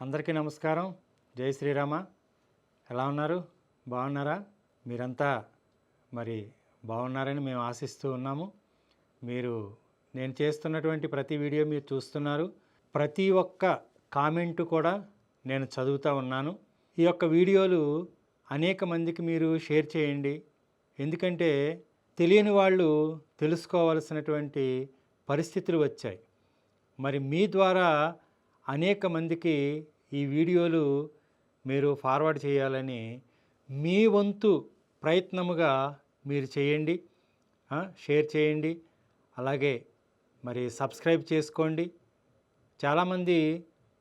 అందరికీ నమస్కారం. జై శ్రీరామ. ఎలా ఉన్నారు? బాగున్నారా? మీరంతా మరి బాగున్నారని మేము ఆశిస్తూ ఉన్నాము. మీరు నేను చేస్తున్నటువంటి ప్రతి వీడియో మీరు చూస్తున్నారు. ప్రతి ఒక్క కామెంటు కూడా నేను చదువుతూ ఉన్నాను. ఈ యొక్క వీడియోలు అనేక మందికి మీరు షేర్ చేయండి. ఎందుకంటే తెలియని వాళ్ళు తెలుసుకోవాల్సినటువంటి పరిస్థితులు వచ్చాయి. మరి మీ ద్వారా అనేక మందికి ఈ వీడియోలు మీరు ఫార్వర్డ్ చేయాలని మీ వంతు ప్రయత్నముగా మీరు చేయండి. షేర్ చేయండి. అలాగే మరి సబ్స్క్రైబ్ చేసుకోండి. చాలామంది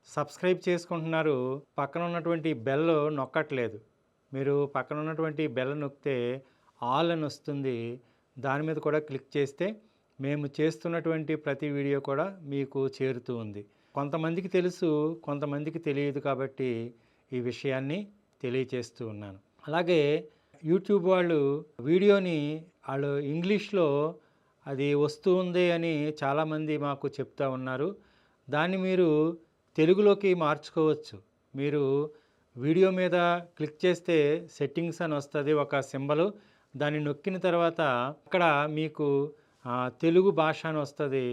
సబ్స్క్రైబ్ చేసుకుంటున్నారు. పక్కన ఉన్నటువంటి బెల్ నొక్కట్లేదు. మీరు పక్కన ఉన్నటువంటి బెల్ నొక్కితే ఆల్ అని వస్తుంది. దాని మీద కూడా క్లిక్ చేస్తే మేము చేస్తున్నటువంటి ప్రతి వీడియో కూడా మీకు చేరుతూ ఉంది. కొంతమందికి తెలుసు కొంతమందికి తెలియదు కాబట్టి ఈ విషయాన్ని తెలియచేస్తూ ఉన్నాను. అలాగే యూట్యూబ్ వాళ్ళు వీడియోని వాళ్ళు ఇంగ్లీష్లో అది వస్తూ ఉంది అని చాలామంది మాకు చెప్తా ఉన్నారు. దాన్ని మీరు తెలుగులోకి మార్చుకోవచ్చు. మీరు వీడియో మీద క్లిక్ చేస్తే సెట్టింగ్స్ అని వస్తుంది ఒక సింబల్. దాన్ని నొక్కిన తర్వాత అక్కడ మీకు తెలుగు భాష అని వస్తుంది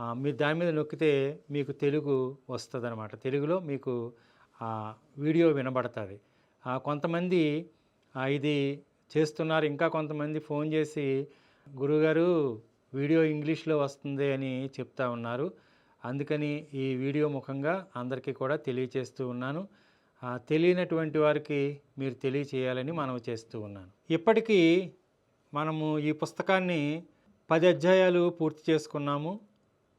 మీరు దాని మీద నొక్కితే మీకు తెలుగు వస్తుంది అనమాట తెలుగులో మీకు వీడియో వినబడుతుంది. ఆ, కొంతమంది ఇది చేస్తున్నారు. ఇంకా కొంతమంది ఫోన్ చేసి గురుగారు వీడియో ఇంగ్లీష్లో వస్తుంది అని చెప్తా ఉన్నారు. అందుకని ఈ వీడియో ముఖంగా అందరికీ కూడా తెలియచేస్తూ ఉన్నాను. తెలియనటువంటి వారికి మీరు తెలియచేయాలని మనం చేస్తూ ఉన్నాను. ఇప్పటికీ మనము ఈ పుస్తకాన్ని పది అధ్యాయాలు పూర్తి చేసుకున్నాము.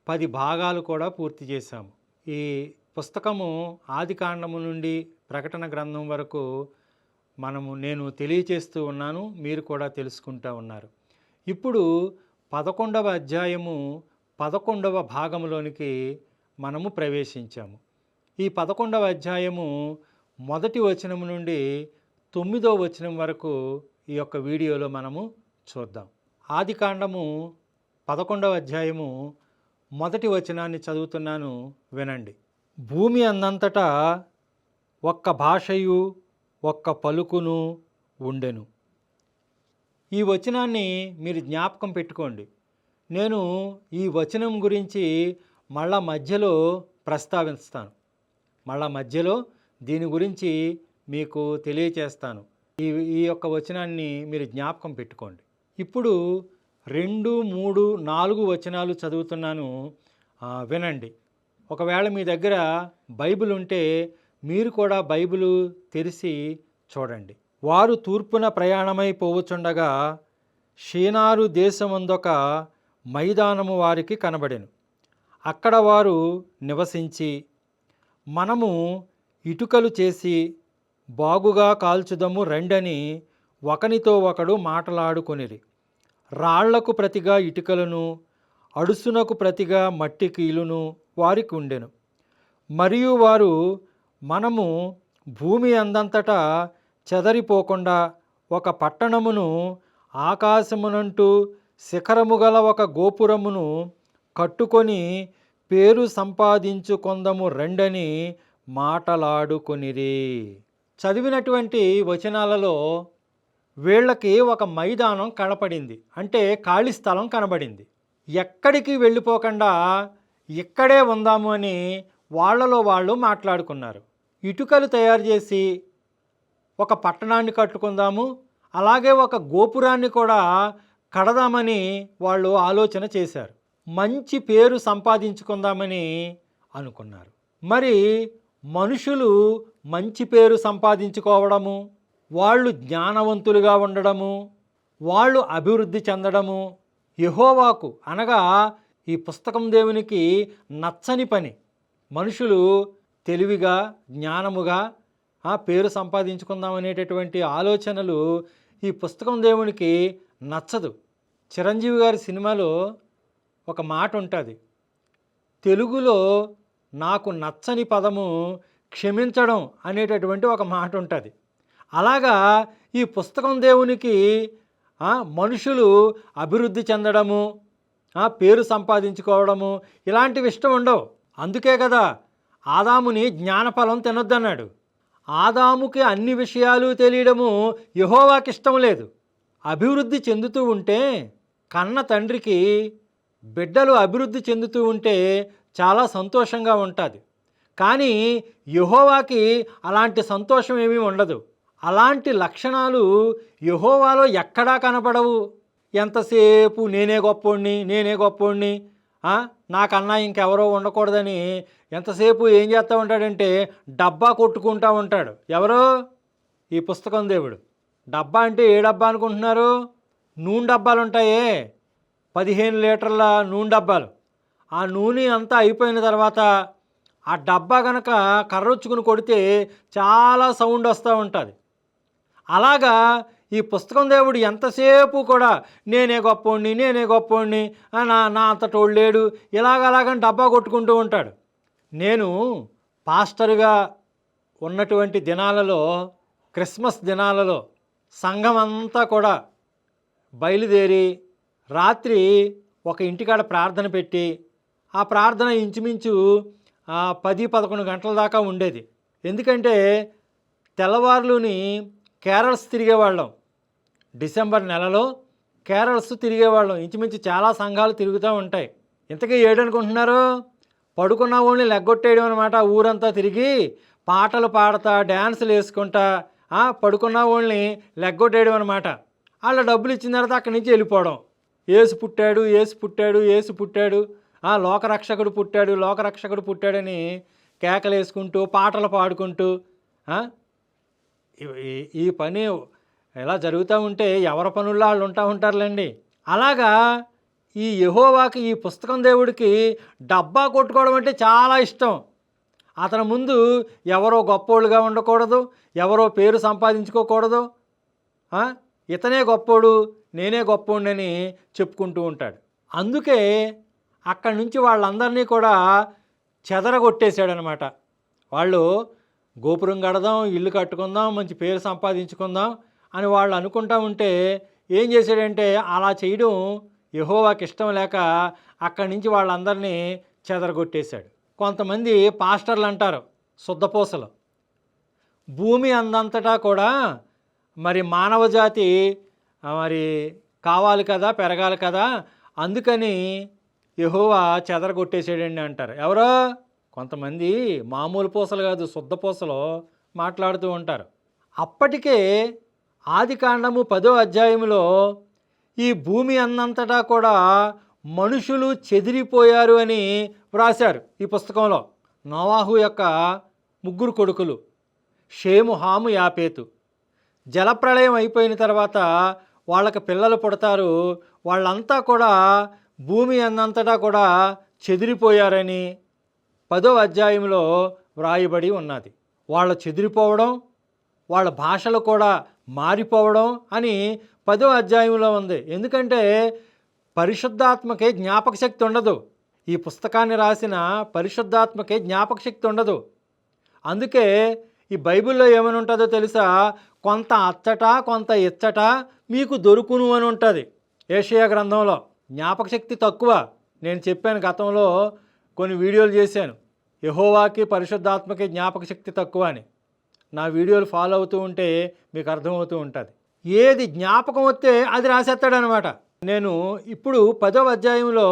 పది భాగాలు కూడా పూర్తి చేశాము. ఈ పుస్తకము ఆది కాండము నుండి ప్రకటన గ్రంథం వరకు మనము నేను తెలియచేస్తూ ఉన్నాను మీరు కూడా తెలుసుకుంటూ ఉన్నారు. ఇప్పుడు పదకొండవ అధ్యాయము పదకొండవ భాగంలోనికి మనము ప్రవేశించాము. ఈ పదకొండవ అధ్యాయము మొదటి వచనం నుండి తొమ్మిదో వచనం వరకు ఈ యొక్క వీడియోలో మనము చూద్దాం. ఆది కాండము పదకొండవ అధ్యాయము మొదటి వచనాన్ని చదువుతున్నాను వినండి. భూమి అందంతటా ఒక్క భాషయు ఒక్క పలుకును ఉండెను. ఈ వచనాన్ని మీరు జ్ఞాపకం పెట్టుకోండి. నేను ఈ వచనం గురించి మళ్ళా మధ్యలో ప్రస్తావిస్తాను. మళ్ళా మధ్యలో దీని గురించి మీకు తెలియచేస్తాను. ఈ ఈ యొక్క వచనాన్ని మీరు జ్ఞాపకం పెట్టుకోండి. ఇప్పుడు రెండు మూడు నాలుగు వచనాలు చదువుతున్నాను. వినండి. ఒకవేళ మీ దగ్గర బైబిల్ ఉంటే మీరు కూడా బైబిల్ తెరిచి చూడండి. వారు తూర్పున ప్రయాణమై పోవుచుండగా షీనారు దేశమందొక మైదానము వారికి కనబడెను. అక్కడ వారు నివసించి మనము ఇటుకలు చేసి బాగుగా కాల్చుదము రెండని ఒకనితో ఒకడు మాటలాడుకొనిరి. రాళ్ళకు ప్రతిగా ఇటుకలను అడుసునకు ప్రతిగా మట్టి కీలును వారికి ఉండెను. మరియు వారు మనము భూమి అందంతటా చెదరిపోకుండా ఒక పట్టణమును ఆకాశమునంటూ శిఖరము గల ఒక గోపురమును కట్టుకొని పేరు సంపాదించుకొందము రెండని మాటలాడుకొనిరి. చదివినటువంటి వచనాలలో వీళ్ళకి ఒక మైదానం కనపడింది. అంటే ఖాళీ స్థలం కనబడింది. ఎక్కడికి వెళ్ళిపోకుండా ఇక్కడే ఉందాము అని వాళ్ళలో వాళ్ళు మాట్లాడుకున్నారు. ఇటుకలు తయారు చేసి ఒక పట్టణాన్ని కట్టుకుందాము అలాగే ఒక గోపురాన్ని కూడా కడదామని వాళ్ళు ఆలోచన చేశారు. మంచి పేరు సంపాదించుకుందామని అనుకున్నారు. మరి మనుషులు మంచి పేరు సంపాదించుకోవడము వాళ్ళు జ్ఞానవంతులుగా ఉండడము వాళ్ళు అభివృద్ధి చెందడము యహోవాకు అనగా ఈ పుస్తకం దేవునికి నచ్చని పని. మనుషులు తెలివిగా జ్ఞానముగా ఆ పేరు సంపాదించుకుందాం అనేటటువంటి ఆలోచనలు ఈ పుస్తకం దేవునికి నచ్చదు. చిరంజీవి గారి సినిమాలో ఒక మాట ఉంటుంది. తెలుగులో నాకు నచ్చని పదము క్షమించడం అనేటటువంటి ఒక మాట ఉంటుంది. అలాగా ఈ పుస్తకం దేవునికి మనుషులు అభివృద్ధి చెందడము పేరు సంపాదించుకోవడము ఇలాంటివి ఇష్టం ఉండవు. అందుకే కదా ఆదాముని జ్ఞానఫలం తినొద్దన్నాడు. ఆదాముకి అన్ని విషయాలు తెలియడము యహోవాకి ఇష్టం లేదు. అభివృద్ధి చెందుతూ ఉంటే కన్న తండ్రికి బిడ్డలు అభివృద్ధి చెందుతూ ఉంటే చాలా సంతోషంగా ఉంటుంది. కానీ యహోవాకి అలాంటి సంతోషం ఏమీ ఉండదు. అలాంటి లక్షణాలు యహోవాలో ఎక్కడా కనపడవు. ఎంతసేపు నేనే గొప్పోడిని నేనే గొప్పోడిని నాకన్నా ఇంకెవరో ఉండకూడదని ఎంతసేపు ఏం చేస్తూ ఉంటాడంటే డబ్బా కొట్టుకుంటూ ఉంటాడు. ఎవరో? ఈ పుస్తకం దేవుడు. డబ్బా అంటే ఏ డబ్బా అనుకుంటున్నారు? నూనె డబ్బాలు ఉంటాయే. పదిహేను లీటర్ల నూనె డబ్బాలు. ఆ నూనె అంతా అయిపోయిన తర్వాత ఆ డబ్బా కనుక కర్రొచ్చుకుని కొడితే చాలా సౌండ్ వస్తూ ఉంటుంది. అలాగా ఈ పుస్తకం దేవుడు ఎంతసేపు కూడా నేనే గొప్పోడిని నేనే గొప్పోడిని నా నా అంతటోడు లేడు. ఇలాగ అలాగని డబ్బా కొట్టుకుంటూ ఉంటాడు. నేను పాస్టర్గా ఉన్నటువంటి దినాలలో క్రిస్మస్ దినాలలో సంఘం అంతా కూడా బయలుదేరి రాత్రి ఒక ఇంటికాడ ప్రార్థన పెట్టి ఆ ప్రార్థన ఇంచుమించు పది పదకొండు గంటల దాకా ఉండేది. ఎందుకంటే తెల్లవారులోని కేరళస్ తిరిగేవాళ్ళం. డిసెంబర్ నెలలో కేరళస్ తిరిగేవాళ్ళం. ఇంచుమించు చాలా సంఘాలు తిరుగుతూ ఉంటాయి. ఇంతకీ ఏడనుకుంటున్నారు? పడుకున్న వాళ్ళని లెగ్గొట్టేయడం అనమాట ఊరంతా తిరిగి పాటలు పాడతా డ్యాన్సులు వేసుకుంటా పడుకున్న వాళ్ళని లెగ్గొట్టేయడం అనమాట వాళ్ళ డబ్బులు ఇచ్చిన తర్వాత అక్కడి నుంచి వెళ్ళిపోవడం. ఏసు పుట్టాడు ఏసు పుట్టాడు ఏసు పుట్టాడు. ఆ, లోకరక్షకుడు పుట్టాడు లోకరక్షకుడు పుట్టాడని కేకలు వేసుకుంటూ పాటలు పాడుకుంటూ ఈ- పని ఇలా జరుగుతూ ఉంటే ఎవరి పనుల్లో వాళ్ళు ఉంటా ఉంటారులేండి. అలాగా ఈ యహోవాకి ఈ పుస్తకం దేవుడికి డబ్బా కొట్టుకోవడం అంటే చాలా ఇష్టం. అతని ముందు ఎవరో గొప్పోళ్ళుగా ఉండకూడదు ఎవరో పేరు సంపాదించుకోకూడదు. ఇతనే గొప్పోడు నేనే గొప్పోడిని చెప్పుకుంటూ ఉంటాడు. అందుకే అక్కడి నుంచి వాళ్ళందరినీ కూడా చెదరగొట్టేశాడనమాట. వాళ్ళు గోపురం కడదాం ఇల్లు కట్టుకుందాం మంచి పేరు సంపాదించుకుందాం అని వాళ్ళు అనుకుంటా ఉంటే ఏం చేశాడంటే అలా చేయడం యహోవాకి ఇష్టం లేక అక్కడి నుంచి వాళ్ళందరినీ చెదరగొట్టేశాడు. కొంతమంది పాస్టర్లు అంటారు శుద్ధపూసలు భూమి అందంతటా కూడా మరి మానవ జాతి మరి కావాలి కదా పెరగాలి కదా అందుకని యహోవా చెదరగొట్టేసాడండి అంటారు. ఎవరో? కొంతమంది మామూలు పూసలు కాదు శుద్ధ పూసలు మాట్లాడుతూ ఉంటారు. అప్పటికే ఆది కాండము పదో అధ్యాయంలో ఈ భూమి అన్నంతటా కూడా మనుషులు చెదిరిపోయారు అని వ్రాశారు ఈ పుస్తకంలో. నోవాహు యొక్క ముగ్గురు కొడుకులు షేము హాము యాపేతు. జలప్రళయం అయిపోయిన తర్వాత వాళ్ళకి పిల్లలు పుడతారు వాళ్ళంతా కూడా భూమి అన్నంతటా కూడా చెదిరిపోయారని పదో అధ్యాయంలో వ్రాయబడి ఉన్నది. వాళ్ళ చెదిరిపోవడం వాళ్ళ భాషలు కూడా మారిపోవడం అని పదో అధ్యాయంలో ఉంది. ఎందుకంటే పరిశుద్ధాత్మకే జ్ఞాపక శక్తి ఉండదు. ఈ పుస్తకాన్ని రాసిన పరిశుద్ధాత్మకే జ్ఞాపక శక్తి ఉండదు. అందుకే ఈ బైబిల్లో ఏమని ఉంటుందో తెలుసా? కొంత అచ్చట కొంత ఇచ్చట మీకు దొరుకును అని ఉంటుంది. ఏషియా గ్రంథంలో జ్ఞాపక శక్తి తక్కువ. నేను చెప్పాను గతంలో కొన్ని వీడియోలు చేశాను. యహోవాకి పరిశుద్ధాత్మకి జ్ఞాపక శక్తి తక్కువ అని. నా వీడియోలు ఫాలో అవుతూ ఉంటే మీకు అర్థమవుతూ ఉంటుంది. ఏది జ్ఞాపకం వస్తే అది రాసేస్తాడనమాట. నేను ఇప్పుడు పదవ అధ్యాయంలో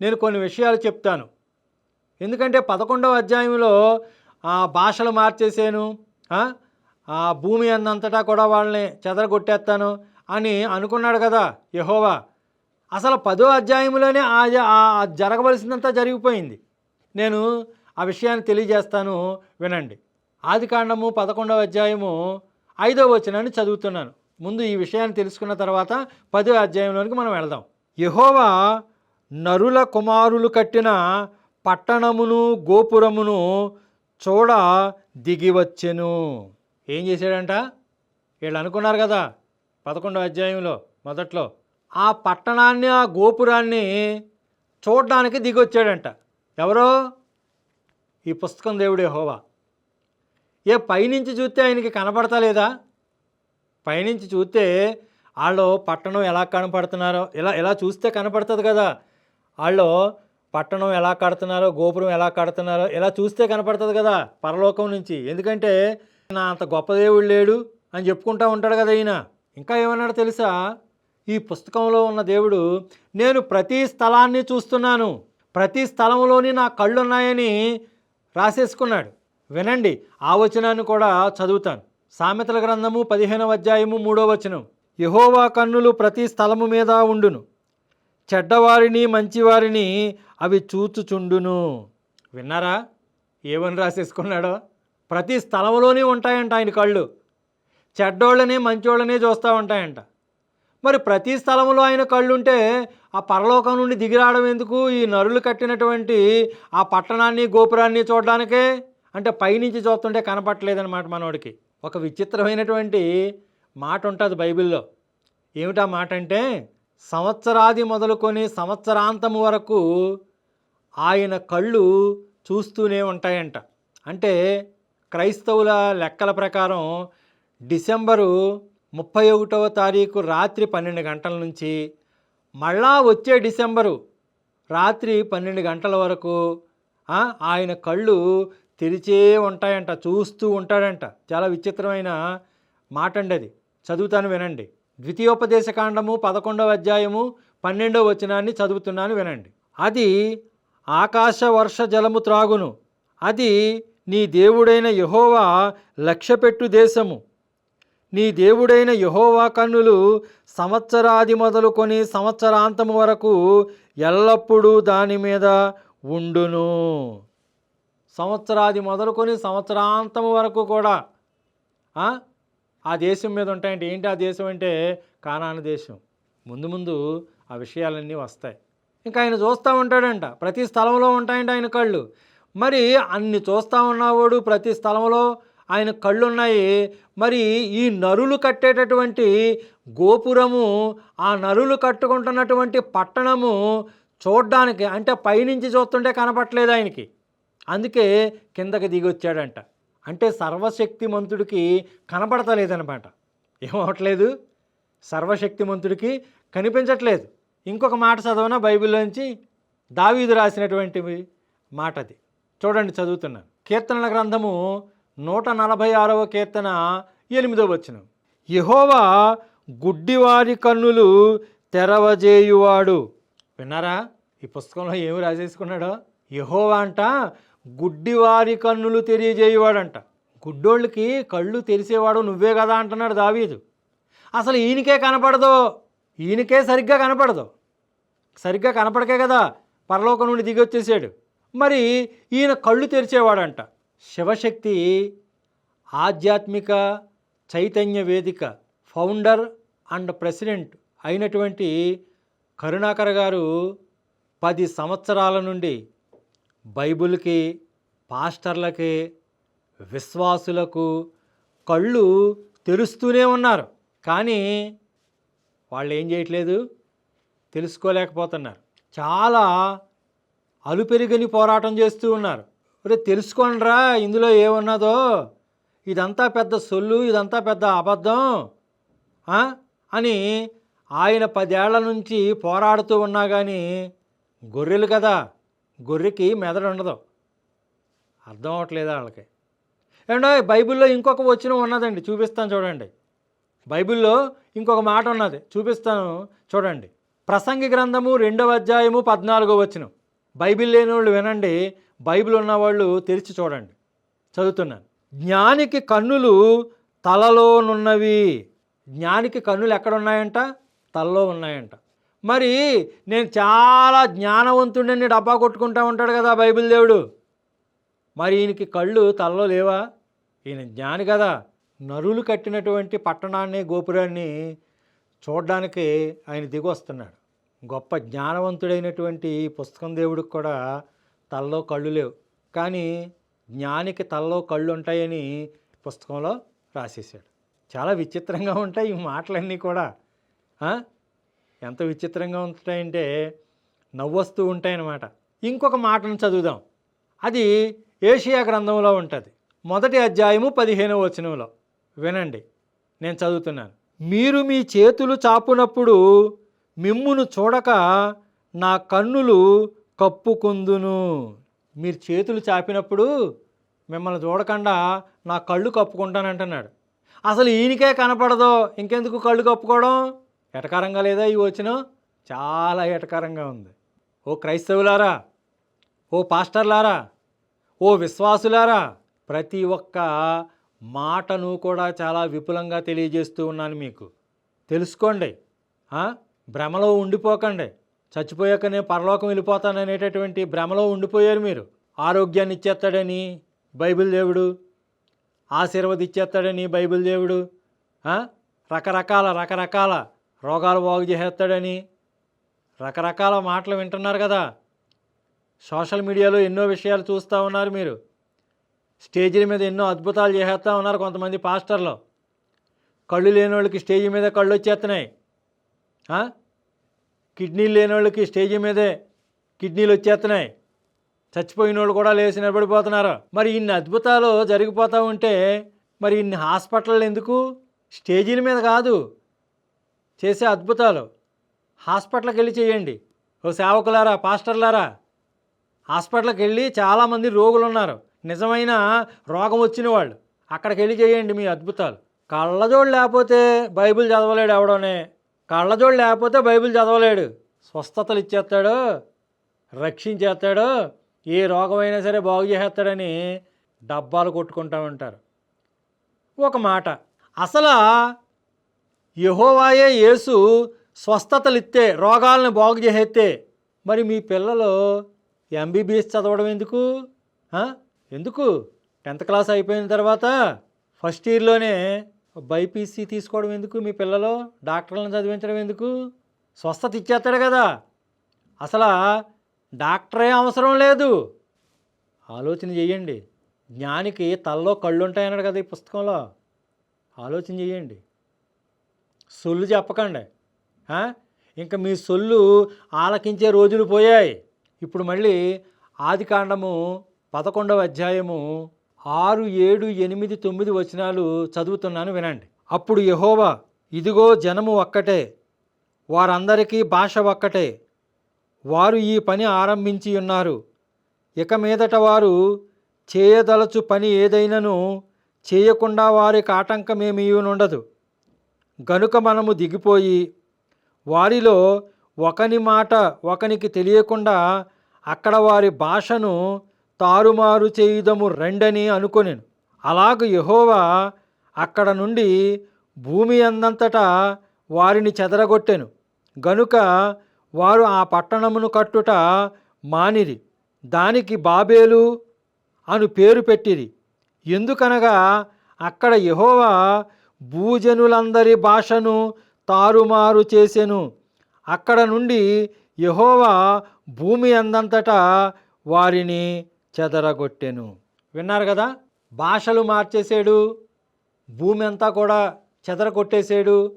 నేను కొన్ని విషయాలు చెప్తాను. ఎందుకంటే పదకొండవ అధ్యాయంలో ఆ, భాషలు మార్చేసాను ఆ, భూమి అన్నంతటా కూడా వాళ్ళని చెదరగొట్టేస్తాను అని అనుకున్నాడు కదా యహోవా. అసలు పదో అధ్యాయంలోనే ఆ జరగవలసినంత జరిగిపోయింది. నేను ఆ విషయాన్ని తెలియజేస్తాను వినండి. ఆదికాండము పదకొండవ అధ్యాయము ఐదవ వచనాన్ని చదువుతున్నాను. ముందు ఈ విషయాన్ని తెలుసుకున్న తర్వాత పదో అధ్యాయంలోనికి మనం వెళదాం. యహోవా నరుల కుమారులు కట్టిన పట్టణమును గోపురమును చూడ దిగివచ్చెను ఏం చేశాడంట? వీళ్ళు అనుకున్నారు కదా పదకొండవ అధ్యాయంలో మొదట్లో. ఆ పట్టణాన్ని ఆ గోపురాన్ని చూడడానికి దిగొచ్చాడంట ఎవరో? ఈ పుస్తకం దేవుడే హోవా ఏ పైనుంచి చూస్తే ఆయనకి కనపడతలేదా పైనుంచి చూస్తే వాళ్ళు పట్టణం ఎలా కనపడుతున్నారో ఇలా ఇలా చూస్తే కనపడుతుంది కదా? వాళ్ళు పట్టణం ఎలా కడుతున్నారో గోపురం ఎలా కడుతున్నారో ఇలా చూస్తే కనపడుతుంది కదా? పరలోకం నుంచి. ఎందుకంటే నా అంత గొప్ప దేవుడు లేడు అని చెప్పుకుంటా ఉంటాడు కదా ఈయన. ఇంకా ఏమన్నాడు తెలుసా? ఈ పుస్తకంలో ఉన్న దేవుడు నేను ప్రతి స్థలాన్ని చూస్తున్నాను. ప్రతి స్థలంలోని నా కళ్ళు ఉన్నాయని రాసేసుకున్నాడు. వినండి ఆ వచనాన్ని కూడా చదువుతాను. సామెతల గ్రంథము పదిహేనవ అధ్యాయము మూడో వచనం. యహోవా కన్నులు ప్రతి స్థలము మీద ఉండును. చెడ్డవారిని మంచివారిని అవి చూచుచుండును. విన్నారా? ఏమని రాసేసుకున్నాడో? ప్రతి స్థలంలోనే ఉంటాయంట ఆయన కళ్ళు. చెడ్డోళ్ళని మంచోళ్ళని చూస్తూ ఉంటాయంట. మరి ప్రతి స్థలంలో ఆయన కళ్ళు ఉంటే ఆ పరలోకం నుండి దిగిరావడం ఎందుకు? ఈ నరులు కట్టినటువంటి ఆ పట్టణాన్ని గోపురాన్ని చూడడానికే? అంటే పైనుంచి చూస్తుంటే కనపట్టలేదన్నమాట మనోడికి. ఒక విచిత్రమైనటువంటి మాట ఉంటుంది బైబిల్లో. ఏమిటా మాట అంటే సంవత్సరాది మొదలుకొని సంవత్సరాంతం వరకు ఆయన కళ్ళు చూస్తూనే ఉంటాయంట. అంటే క్రైస్తవుల లెక్కల ప్రకారం డిసెంబరు ముప్పై ఒకటవ తారీఖు రాత్రి పన్నెండు గంటల నుంచి మళ్ళా వచ్చే డిసెంబరు రాత్రి పన్నెండు గంటల వరకు ఆయన కళ్ళు తెరిచే ఉంటాయంట చూస్తూ ఉంటాడంట. చాలా విచిత్రమైన మాట అండి అది. చదువుతాను వినండి. ద్వితీయోపదేశ కాండము పదకొండవ అధ్యాయము పన్నెండవ వచనాన్ని చదువుతున్నాను వినండి. అది ఆకాశ వర్ష జలము త్రాగును. అది నీ దేవుడైన యహోవా లక్ష్యపెట్టు దేశము. నీ దేవుడైన యహోవా కన్నులు సంవత్సరాది మొదలుకొని సంవత్సరాంతము వరకు ఎల్లప్పుడూ దాని మీద ఉండును. సంవత్సరాది మొదలుకొని సంవత్సరాంతము వరకు కూడా ఆ? దేశం మీద ఉంటాయంటే ఏంటి ఆ దేశం అంటే కానాను దేశం. ముందు ముందు ఆ విషయాలన్నీ వస్తాయి. ఇంకా ఆయన చూస్తూ ఉంటాడంట. ప్రతి స్థలంలో ఉంటాయంట ఆయన కళ్ళు. మరి అన్ని చూస్తూ ఉన్నవాడు ప్రతి స్థలంలో ఆయన కళ్ళు ఉన్నాయి మరి ఈ నరులు కట్టేటటువంటి గోపురము ఆ నరులు కట్టుకుంటున్నటువంటి పట్టణము చూడ్డానికి అంటే పైనుంచి చూస్తుంటే కనపట్లేదు ఆయనకి. అందుకే కిందకి దిగొచ్చాడంట అంటే సర్వశక్తిమంతుడికి కనపడతలేదనమాట ఏమవట్లేదు? సర్వశక్తిమంతుడికి కనిపించట్లేదు. ఇంకొక మాట చదవన బైబిల్లోంచి దావీదు రాసినటువంటి మాట అది చూడండి చదువుతున్నాను. కీర్తనల గ్రంథము నూట నలభై ఆరవ కీర్తన ఎనిమిదవ వచనం. యహోవా గుడ్డివారి కన్నులు తెరవజేయువాడు. విన్నారా? ఈ పుస్తకంలో ఏమి రాసేసుకున్నాడో? యహోవా అంట గుడ్డివారి కన్నులు తెలియజేయువాడంట గుడ్డోళ్ళకి కళ్ళు తెరిసేవాడు నువ్వే కదా అంటున్నాడు దావీదు. అసలు ఈయనకే కనపడదు. ఈయనకే సరిగ్గా కనపడదు. సరిగ్గా కనపడకే కదా పరలోకం నుండి దిగొచ్చేసాడు. మరి ఈయన కళ్ళు తెరిచేవాడంట. శివశక్తి ఆధ్యాత్మిక చైతన్య వేదిక ఫౌండర్ అండ్ ప్రెసిడెంట్ అయినటువంటి కరుణాకర్ గారు పది సంవత్సరాల నుండి బైబిల్కి పాస్టర్లకి విశ్వాసులకు కళ్ళు తెరుస్తూనే ఉన్నారు. కానీ వాళ్ళు ఏం చేయట్లేదు? తెలుసుకోలేకపోతున్నారు. చాలా అలుపెరుగని పోరాటం చేస్తూ ఉన్నారు. ఒరే తెలుసుకోండిరా ఇందులో ఏమున్నదో. ఇదంతా పెద్ద సొల్లు ఇదంతా పెద్ద అబద్ధం అని ఆయన పదేళ్ళ నుంచి పోరాడుతూ ఉన్నా కానీ గొర్రెలు కదా గొర్రెకి మెదడు ఉండదు. అర్థం అవ్వట్లేదు వాళ్ళకి? ఏమంటే బైబిల్లో ఇంకొక వచనం ఉన్నదండి చూపిస్తాను చూడండి. బైబిల్లో ఇంకొక మాట ఉన్నది చూపిస్తాను చూడండి. ప్రసంగి గ్రంథము రెండవ అధ్యాయము పద్నాలుగో వచనం. బైబిల్ లేని వాళ్ళు వినండి బైబిల్ ఉన్నవాళ్ళు తెరిచి చూడండి. చదువుతున్నాను. జ్ఞానికి కన్నులు తలలోనున్నవి. జ్ఞానికి కన్నులు ఎక్కడ ఉన్నాయంట తలలో ఉన్నాయంట. మరి నేను చాలా జ్ఞానవంతుడని డబ్బా కొట్టుకుంటా ఉంటాడు కదా బైబిల్ దేవుడు. మరి ఈయనకి కళ్ళు తలలో లేవా? ఈయన జ్ఞాని కదా. నరులు కట్టినటువంటి పట్టణాన్ని గోపురాన్ని చూడడానికి ఆయన దిగి వస్తున్నాడు. గొప్ప జ్ఞానవంతుడైనటువంటి పుస్తకం దేవుడికి కూడా తలలో కళ్ళు లేవు. కానీ జ్ఞానికి తలలో కళ్ళు ఉంటాయని పుస్తకంలో రాసేసాడు చాలా విచిత్రంగా ఉంటాయి ఈ మాటలన్నీ కూడా. ఎంత విచిత్రంగా ఉంటాయంటే నవ్వొస్తూ ఉంటాయన్నమాట. ఇంకొక మాటను చదువుదాం. అది ఏషియా గ్రంథంలో ఉంటుంది. మొదటి అధ్యాయము పదిహేనవ వచనంలో. వినండి. నేను చదువుతున్నాను. మీరు మీ చేతులు చాపునప్పుడు మిమ్మును చూడక నా కన్నులు కప్పుకుందును మీరు చేతులు చాపినప్పుడు మిమ్మల్ని చూడకుండా నా కళ్ళు కప్పుకుంటానంటున్నాడు. అసలు ఈయనకే కనపడదో. ఇంకెందుకు కళ్ళు కప్పుకోవడం? ఎటకారంగా లేదా ఈ వచ్చిన చాలా ఎటకారంగా ఉంది. ఓ క్రైస్తవులారా ఓ పాస్టర్లారా ఓ విశ్వాసులారా ప్రతి ఒక్క మాటను కూడా చాలా విపులంగా తెలియజేస్తూ ఉన్నాను మీకు. తెలుసుకోండి. భ్రమలో ఉండిపోకండి. చచ్చిపోయాక నేను పరలోకం వెళ్ళిపోతాననేటటువంటి భ్రమలో ఉండిపోయారు మీరు. ఆరోగ్యాన్ని ఇచ్చేస్తాడని బైబిల్ దేవుడు ఆశీర్వదిచ్చేస్తాడని బైబిల్ దేవుడు రకరకాల రకరకాల రోగాలు బాగు చేసేస్తాడని రకరకాల మాటలు వింటున్నారు కదా. సోషల్ మీడియాలో ఎన్నో విషయాలు చూస్తూ ఉన్నారు మీరు. స్టేజీల మీద ఎన్నో అద్భుతాలు చేసేస్తూ ఉన్నారు కొంతమంది పాస్టర్లు. కళ్ళు లేని వాళ్ళకి స్టేజీ మీద కళ్ళు వచ్చేస్తున్నాయి. కిడ్నీలు లేని వాళ్ళకి స్టేజీ మీదే కిడ్నీలు వచ్చేస్తున్నాయి చచ్చిపోయిన వాళ్ళు కూడా లేచి నిలబడిపోతున్నారు. మరి ఇన్ని అద్భుతాలు జరిగిపోతూ ఉంటే మరి ఇన్ని హాస్పిటల్ ఎందుకు? స్టేజీల మీద కాదు. చేసే అద్భుతాలు. హాస్పిటల్కి వెళ్ళి చేయండి. ఓ సేవకులారా పాస్టర్లారా హాస్పిటల్కి వెళ్ళి చాలామంది రోగులు ఉన్నారు నిజమైన రోగం వచ్చిన వాళ్ళు. అక్కడికి వెళ్ళి చేయండి మీ అద్భుతాలు. కళ్ళజోడు లేకపోతే బైబిల్ చదవలేడు ఎవడోనే. కళ్ళజోడు లేకపోతే బైబిల్ చదవలేడు. స్వస్థతలు ఇచ్చేస్తాడు రక్షించేస్తాడు ఏ రోగమైనా సరే బాగు చేసేస్తాడని డబ్బాలు కొట్టుకుంటా ఉంటారు. ఒక మాట అసలు యహోవాయే యేసు స్వస్థతలు ఇస్తే రోగాలను బాగు చేసేస్తే మరి మీ పిల్లలు ఎంబీబీఎస్ చదవడం ఎందుకు? ఎందుకు? టెన్త్ క్లాస్ అయిపోయిన తర్వాత ఫస్ట్ ఇయర్లోనే బైపీసీ తీసుకోవడం ఎందుకు? మీ పిల్లలు డాక్టర్లను చదివించడం ఎందుకు? స్వస్థత ఇచ్చేస్తాడు కదా. అసలు డాక్టరే అవసరం లేదు. ఆలోచన చేయండి. జ్ఞానికి తలలో కళ్ళు ఉంటాయన్నాడు కదా ఈ పుస్తకంలో. ఆలోచన చేయండి. సొల్లు చెప్పకండి. ఇంకా మీ సొల్లు ఆలకించే రోజులు పోయాయి. ఇప్పుడు మళ్ళీ ఆది కాండము పదకొండవ అధ్యాయము ఆరు ఏడు ఎనిమిది తొమ్మిది వచనాలు చదువుతున్నాను వినండి. అప్పుడు యహోవా ఇదిగో జనము ఒక్కటే వారందరికీ భాష ఒక్కటే. వారు ఈ పని ఆరంభించి ఉన్నారు. ఇక మీదట వారు చేయదలచు పని ఏదైనను చేయకుండా వారికి ఆటంకమేమీ ఉండదు గనుక మనము దిగిపోయి వారిలో ఒకని మాట ఒకనికి తెలియకుండా అక్కడ వారి భాషను తారుమారు చేయుదము రెండని అనుకొనెను. అలాగ యహోవా అక్కడ నుండి భూమి అందంతటా వారిని చెదరగొట్టెను. గనుక వారు ఆ పట్టణమును కట్టుట మానిరి. దానికి బాబేలు అను పేరు పెట్టిరి. ఎందుకనగా అక్కడ యహోవా భూజనులందరి భాషను తారుమారు చేసెను. అక్కడ నుండి యహోవా భూమి అందంతటా వారిని చెదరగొట్టెను. విన్నారు కదా? భాషలు మార్చేసాడు భూమి అంతా కూడా చెదరగొట్టేసాడు.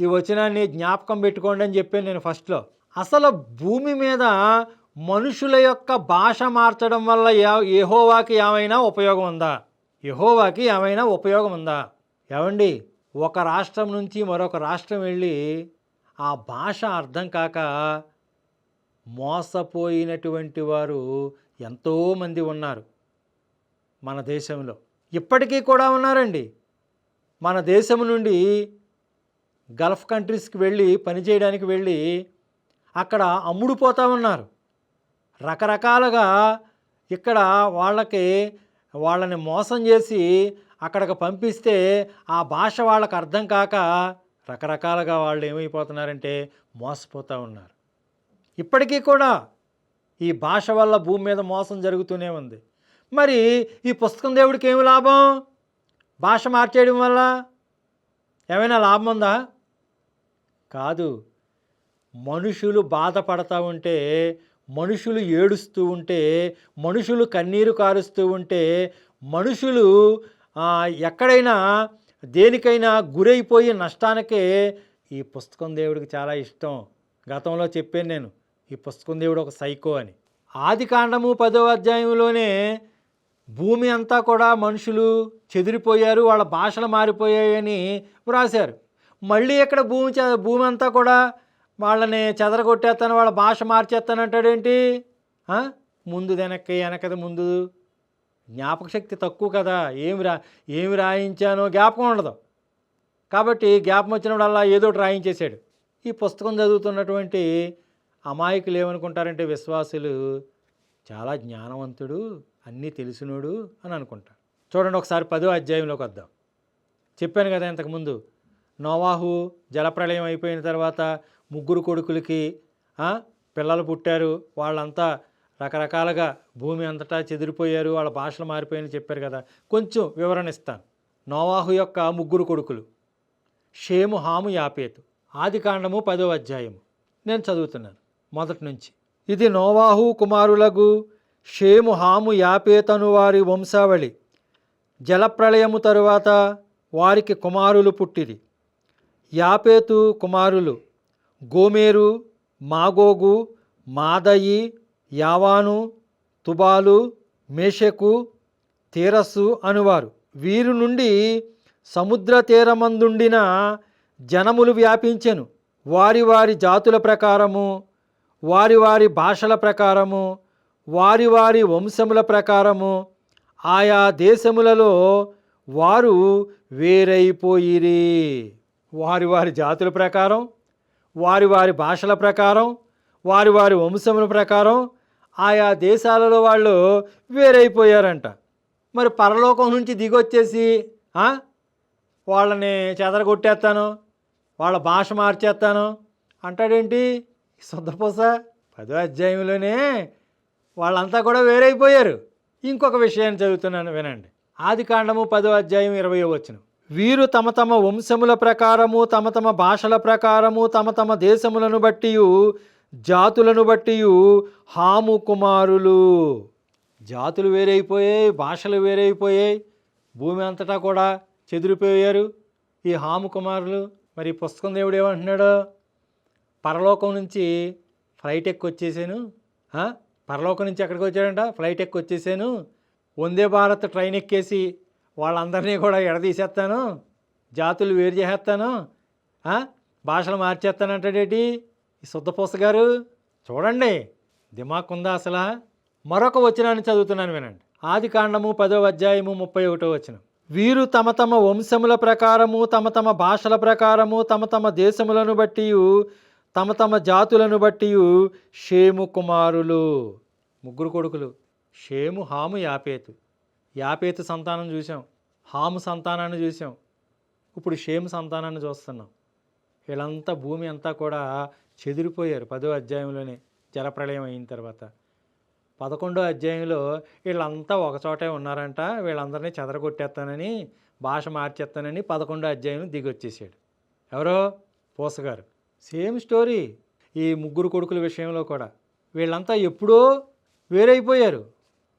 ఈ వచనాన్ని జ్ఞాపకం పెట్టుకోండి అని చెప్పాను నేను ఫస్ట్లో. అసలు భూమి మీద మనుషుల యొక్క భాష మార్చడం వల్ల ఏ- ఏమైనా ఉపయోగం ఉందా? యెహోవాకి ఏమైనా ఉపయోగం ఉందా? ఏమండి? ఒక రాష్ట్రం నుంచి మరొక రాష్ట్రం వెళ్ళి ఆ భాష అర్థం కాక మోసపోయినటువంటి వారు ఎంతోమంది ఉన్నారు మన దేశంలో. ఇప్పటికీ కూడా ఉన్నారండి. మన దేశం నుండి గల్ఫ్ కంట్రీస్కి వెళ్ళి పనిచేయడానికి వెళ్ళి అక్కడ అమ్ముడుపోతూ ఉన్నారు. రకరకాలుగా ఇక్కడ వాళ్ళకి వాళ్ళని మోసం చేసి అక్కడికి పంపిస్తే ఆ భాష వాళ్ళకి అర్థం కాక రకరకాలుగా వాళ్ళు ఏమైపోతున్నారంటే మోసపోతూ ఉన్నారు. ఇప్పటికీ కూడా ఈ భాష వల్ల భూమి మీద మోసం జరుగుతూనే ఉంది. మరి ఈ పుస్తకం దేవుడికి ఏమి లాభం? భాష మార్చేయడం వల్ల ఏమైనా లాభం ఉందా? కాదు. మనుషులు బాధపడతా ఉంటే మనుషులు ఏడుస్తూ ఉంటే మనుషులు కన్నీరు కారుస్తూ ఉంటే మనుషులు ఎక్కడైనా దేనికైనా గురైపోయి నష్టానికే ఈ పుస్తకం దేవుడికి చాలా ఇష్టం. గతంలో చెప్పాను నేను. ఈ పుస్తకం దేవుడు ఒక సైకో అని. ఆది కాండము పదో అధ్యాయంలోనే భూమి అంతా కూడా మనుషులు చెదిరిపోయారు వాళ్ళ భాషలు మారిపోయాయని వ్రాశారు. మళ్ళీ ఇక్కడ భూమి భూమి అంతా కూడా వాళ్ళని చెదరగొట్టేస్తాను వాళ్ళ భాష మార్చేస్తాను అంటాడేంటి ముందు వెనక్కి వెనకది ముందు. జ్ఞాపక శక్తి తక్కువ కదా ఏమి రా ఏమి రాయించానో జ్ఞాపకం ఉండదు. కాబట్టి జ్ఞాపకం వచ్చినప్పుడల్లా ఏదో ఒకటి రాయించేశాడు. ఈ పుస్తకం చదువుతున్నటువంటి అమాయకులు ఏమనుకుంటారంటే విశ్వాసులు చాలా జ్ఞానవంతుడు అన్నీ తెలిసినోడు అని అనుకుంటారు. చూడండి ఒకసారి పదో అధ్యాయంలోకి వద్దాం. చెప్పాను కదా ఇంతకుముందు నోవాహు జలప్రళయం అయిపోయిన తర్వాత ముగ్గురు కొడుకులకి పిల్లలు పుట్టారు. వాళ్ళంతా రకరకాలుగా భూమి అంతటా చెదిరిపోయారు వాళ్ళ భాషలు మారిపోయాయని చెప్పారు కదా. కొంచెం వివరణ ఇస్తాను. నోవాహు యొక్క ముగ్గురు కొడుకులు షేము హాము యాపేతు. ఆది కాండము పదో అధ్యాయము. నేను చదువుతున్నాను. మొదటి నుంచి. ఇది నోవాహు కుమారులకు షేము హాము యాపేతను వారి వంశావళి. జలప్రళయము తరువాత వారికి కుమారులు పుట్టిరి. యాపేతు కుమారులు గోమేరు మాగోగు మాదయి యావాను తుబాలు మేషకు తీరస్సు అనువారు. వీరి నుండి సముద్ర తీరమందుండిన జనములు వ్యాపించెను. వారి వారి జాతుల ప్రకారము వారి వారి భాషల ప్రకారము వారి వారి వంశముల ప్రకారము ఆయా దేశములలో వారు వేరైపోయిరి. వారి వారి జాతుల ప్రకారం వారి వారి భాషల ప్రకారం వారి వారి వంశముల ప్రకారం ఆయా దేశాలలో వాళ్ళు వేరైపోయారంట. మరి పరలోకం నుంచి దిగొచ్చేసి వాళ్ళని చెదరగొట్టేస్తాను వాళ్ళ భాష మార్చేస్తాను. అంటాడేంటి? శుద్ధపూస పదో అధ్యాయంలోనే వాళ్ళంతా కూడా వేరైపోయారు. ఇంకొక విషయాన్ని చదువుతున్నాను వినండి. ఆది కాండము పదో అధ్యాయం ఇరవై వచ్చిన వీరు తమ తమ వంశముల ప్రకారము తమ తమ భాషల ప్రకారము తమ తమ దేశములను బట్టి జాతులను బట్టి హాము కుమారులు. జాతులు వేరైపోయాయి భాషలు వేరైపోయాయి భూమి అంతటా కూడా చెదిరిపోయారు. ఈ హాము కుమారులు మరి పుస్తకం దేవుడు ఏమంటున్నాడో? పరలోకం నుంచి ఫ్లైట్ ఎక్కి వచ్చేసాను పరలోకం నుంచి ఎక్కడికి వచ్చాడంట? ఫ్లైట్ ఎక్కి వచ్చేసాను వందే భారత్ ట్రైన్ ఎక్కేసి వాళ్ళందరినీ కూడా ఎడదీసేస్తాను జాతులు వేరు చేసేస్తాను. భాషలు మార్చేస్తానంటాడేటి ఈ శుద్ధపూస గారు? చూడండి. దిమాక్ ఉందా అసలు? మరొక వచనాన్ని చదువుతున్నాను వినండి. ఆది కాండము పదో అధ్యాయము ముప్పై ఒకటో వచనం. వీరు తమ తమ వంశముల ప్రకారము తమ తమ భాషల ప్రకారము తమ తమ దేశములను బట్టి తమ తమ జాతులను బట్టి షేము కుమారులు. ముగ్గురు కొడుకులు. షేము హాము యాపేతు. యాపేతు సంతానం చూసాం హాము సంతానాన్ని చూసాం ఇప్పుడు షేము సంతానాన్ని చూస్తున్నాం. వీళ్ళంతా భూమి అంతా కూడా చెదిరిపోయారు పదో అధ్యాయంలోనే. జలప్రళయం అయిన తర్వాత. పదకొండో అధ్యాయంలో వీళ్ళంతా ఒకచోటే ఉన్నారంట. వీళ్ళందరినీ చెదరగొట్టేస్తానని భాష మార్చేస్తానని పదకొండో అధ్యాయం దిగొచ్చేసాడు. ఎవరో? పోసగారు. సేమ్ స్టోరీ ఈ ముగ్గురు కొడుకుల విషయంలో కూడా. వీళ్ళంతా ఎప్పుడో వేరైపోయారు.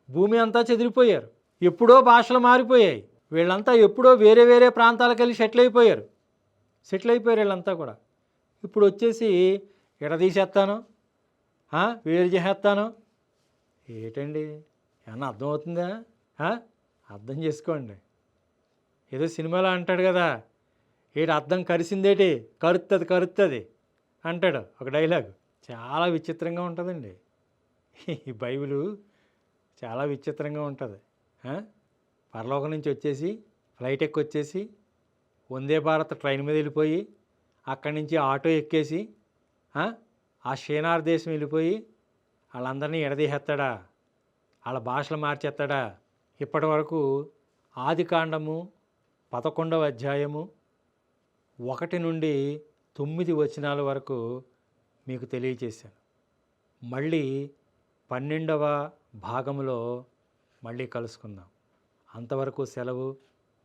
భూమి అంతా చెదిరిపోయారు. ఎప్పుడో భాషలు మారిపోయాయి. వీళ్ళంతా ఎప్పుడో వేరే వేరే ప్రాంతాలకు వెళ్ళి సెటిల్ అయిపోయారు. సెటిల్ అయిపోయారు వీళ్ళంతా కూడా. ఇప్పుడు వచ్చేసి ఎడదీసేస్తాను. వేరు చేసేస్తాను. ఏటండి? ఏమన్నా అర్థమవుతుందా అర్థం చేసుకోండి. ఏదో సినిమాలో అంటాడు కదా. ఏటి అర్థం కరిసిందేటి? కరుస్తుంది కరుస్తుంది అంటాడు. ఒక డైలాగ్. చాలా విచిత్రంగా ఉంటుందండి. ఈ బైబిలు చాలా విచిత్రంగా ఉంటుంది. పరలోకం నుంచి వచ్చేసి ఫ్లైట్ ఎక్కి వచ్చేసి వందే భారత్ ట్రైన్ మీద వెళ్ళిపోయి అక్కడి నుంచి ఆటో ఎక్కేసి ఆ? షేనార్ దేశం వెళ్ళిపోయి వాళ్ళందరినీ ఎడదీసేస్తాడా? వాళ్ళ భాషలు మార్చేస్తాడా? ఇప్పటి వరకు ఆది కాండము పదకొండవ అధ్యాయము ఒకటి నుండి తొమ్మిది వచనాల వరకు మీకు తెలియజేశాను. మళ్ళీ పన్నెండవ భాగంలో మళ్ళీ కలుసుకుందాం. అంతవరకు సెలవు.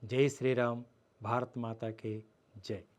జై శ్రీరామ్. భారత్ మాతాకి జై.